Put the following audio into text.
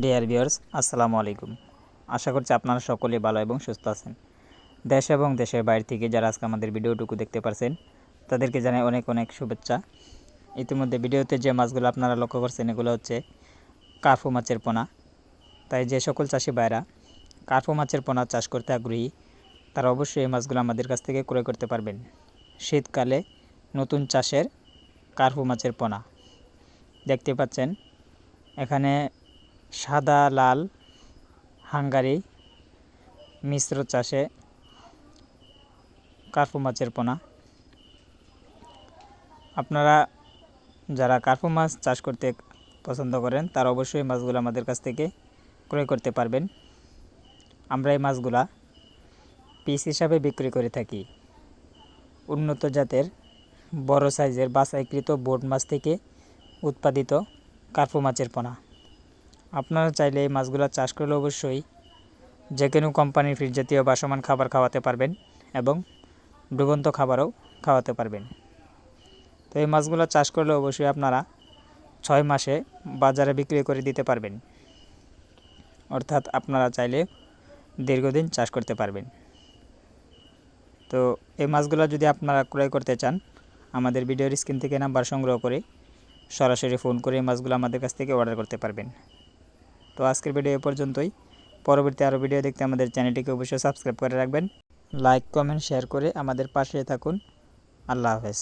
Dear viewers আসসালামু আলাইকুম। আশা করছি আপনারা সকলেই ভালো এবং সুস্থ আছেন। দেশ এবং দেশের বাইরে থেকে যারা আজকে আমাদের ভিডিওটুকু দেখতে পারছেন, তাদেরকে জানাই অনেক অনেক শুভেচ্ছা। ইতিমধ্যে ভিডিওতে যে মাছগুলো আপনারা লক্ষ্য করছেন, এগুলো হচ্ছে কার্ফু মাছের পোনা। তাই যে সকল চাষি ভাইরা কার্ফু মাছের পোনা চাষ করতে আগ্রহী, তারা অবশ্যই এই মাছগুলো আমাদের কাছ থেকে ক্রয় করতে পারবেন। শীতকালে নতুন চাষের কার্ফু মাছের পোনা। দেখতে পাচ্ছেন, এখানে সাদা, লাল, হাঙ্গারি, মিশ্র চাষে কার্পু মাছের পোনা। আপনারা যারা কার্পু মাছ চাষ করতে পছন্দ করেন, তারা অবশ্যই মাছগুলো আমাদের কাছ থেকে ক্রয় করতে পারবেন। আমরা এই মাছগুলা পিস হিসাবে বিক্রি করে থাকি। উন্নত জাতের, বড় সাইজের বাছাইকৃত বোট মাছ থেকে উৎপাদিত কার্পু মাছের পোনা। আপনারা চাইলে এই মাছগুলো চাষ করলে অবশ্যই যে কোনো কোম্পানির ফিড জাতীয় বাসমান খাবার খাওয়াতে পারবেন এবং ডুবন্ত খাবারও খাওয়াতে পারবেন। তো এই মাছগুলো চাষ করলে অবশ্যই আপনারা ছয় মাসে বাজারে বিক্রি করে দিতে পারবেন। অর্থাৎ আপনারা চাইলে দীর্ঘদিন চাষ করতে পারবেন। তো এই মাছগুলো যদি আপনারা ক্রয় করতে চান, আমাদের ভিডিওর স্ক্রিন থেকে নাম্বার সংগ্রহ করে সরাসরি ফোন করে এই মাছগুলো আমাদের কাছ থেকে অর্ডার করতে পারবেন। তো আজকের ভিডিও এ পর্যন্তই। পরবর্তী আরও ভিডিও দেখতে আমাদের চ্যানেলটিকে অবশ্যই সাবস্ক্রাইব করে রাখবেন। লাইক, কমেন্ট, শেয়ার করে আমাদের পাশে থাকুন। আল্লাহ হাফেজ।